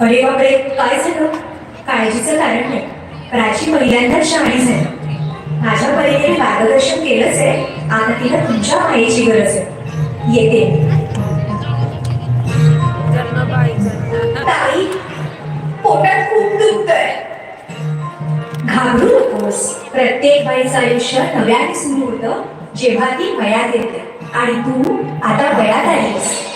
अरे बापरे काय झालं? काळजीचं कारण नाही. प्राची पहिल्यांदा शहाणी झाली. माझ्या परीने मार्गदर्शन केलंच आहे. आता तिला तुमच्या मायेची गरज आहे. येते. ताई पोटात खूप दुखतंय. घाबरू नकोस. प्रत्येक बाईचं आयुष्य नव्याने सुरू होतं जेव्हा ती वयात येते. आणि तू आता वयात आलीस.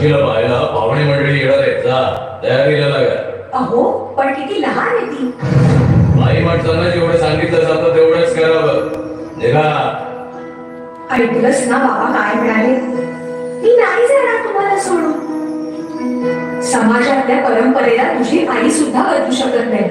प्राचीला पाहायला पाहुणे मंडळी येणार आहेत. जा तयारीला लागा. अहो पण किती लहान आहे ती. माई माणसांना जेवढं सांगितलं जातं तेवढंच करावं. निघा. ऐकलंच ना बाबा काय म्हणाले मी नाही जाणार तुम्हाला सोडून. समाजातल्या परंपरेला तुझी आई सुद्धा बदलू शकत नाही.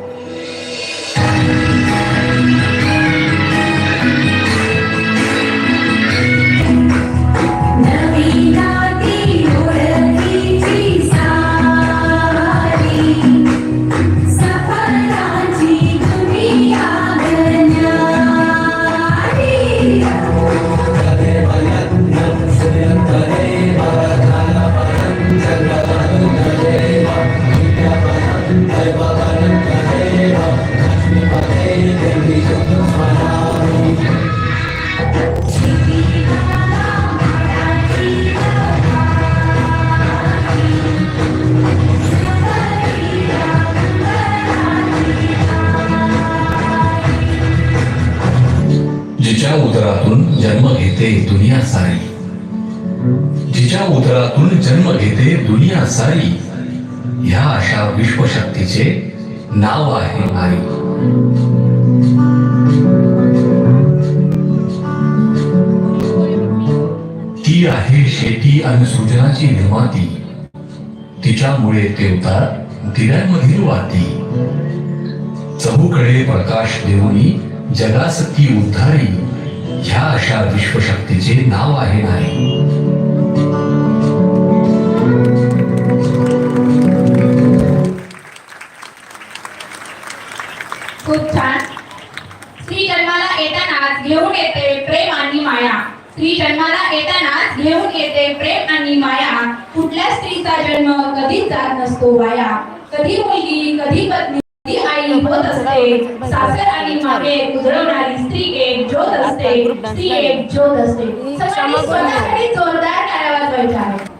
जिच्या उदरातून जन्म घेते दुनिया सारी. जिच्या उदरातून जन्म घेते दुनिया सारी ह्या अशा विश्वशक्तीचे नाव आहे आई शेती आणि सृजनाची निर्माती. तिच्यामुळे तेवतात दिव्यांमधील वाती चहूकडे प्रकाश देऊनी जगास ती उद्धारी. ह्या अशा विश्वशक्तीचे नाव आहे नाही खूप छान. स्त्री जन्माला येतानाच घेऊन येते प्रेम आणि माया. स्त्री जन्माला येतानाच घेऊन येते प्रेम आणि माया. कुठल्या स्त्रीचा जन्म कधीच जात नसतो वाया कधी मुलगी कधी असते सासर आणि मागे उजळवणारी स्त्री एक ज्योत असते स्त्री एक ज्योत असते. जोरदार टाळ्या वाजवायच्या